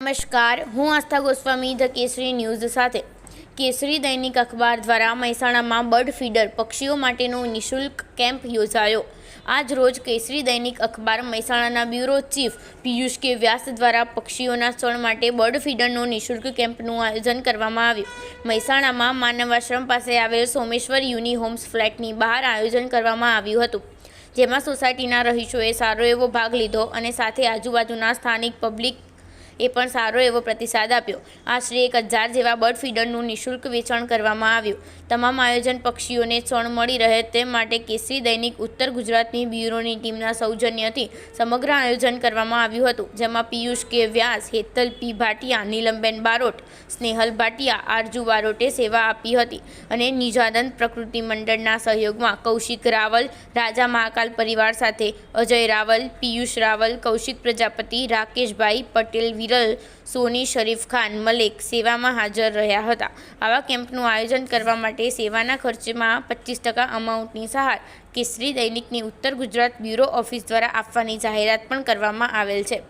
નમસ્કાર, હું Aastha Goswami, the Kesari news સાથે. કેસરી દૈનિક અખબાર દ્વારા મહેસાણામાં બર્ડ ફીડર પક્ષીઓ માટેનો નિઃશુલ્ક કેમ્પ યોજાયો. આજ રોજ કેસરી દૈનિક અખબાર મહેસાણાના બ્યુરો ચીફ પિયુષ કે વ્યાસ દ્વારા પક્ષીઓના સ્થળ માટે બર્ડ ફીડરનો નિઃશુલ્ક કેમ્પનું આયોજન કરવામાં આવ્યું. મહેસાણામાં માનવાશ્રમ પાસે આવેલ સોમેશ્વર યુની હોમ્સ ફ્લેટની બહાર આયોજન કરવામાં આવ્યું હતું. જેમાં સોસાયટીના રહીશોએ સારો એવો ભાગ લીધો અને સાથે આજુબાજુના સ્થાનિક પબ્લિક એ પણ સારો એવો પ્રતિસાદ આપ્યો. આશરે એક હજાર જેવા બર્ડ ફીડરનું નિઃશુલ્ક વેચાણ કરવામાં આવ્યું. તમામ આયોજન પક્ષીઓને ક્ષણ મળી રહે તે માટે કેસરી દૈનિક ઉત્તર ગુજરાતની બ્યુરોની ટીમના સૌજન્યથી સમગ્ર આયોજન કરવામાં આવ્યું હતું, જેમાં પિયુષ કે વ્યાસ, હેતલ પી ભાટિયા, નીલમબેન બારોટ, સ્નેહલ ભાટિયા, આરજુ બારોટે સેવા આપી હતી અને નિજાનંદ પ્રકૃતિ મંડળના સહયોગમાં કૌશિક રાવલ, રાજા મહાકાલ પરિવાર સાથે અજય રાવલ, પિયુષ રાવલ, કૌશિક પ્રજાપતિ, રાકેશભાઈ પટેલ વિરલ સોની શરીફ ખાન, મલિક સેવામાં હાજર રહ્યા હતા. આવા કેમ્પનું આયોજન કરવા માટે સેવાના ખર્ચમાં પચીસ ટકા અમાઉન્ટની સહાય કેસરી દૈનિકની ઉત્તર ગુજરાત બ્યુરો ઓફિસ દ્વારા આપવાની જાહેરાત પણ કરવામાં આવેલ છે.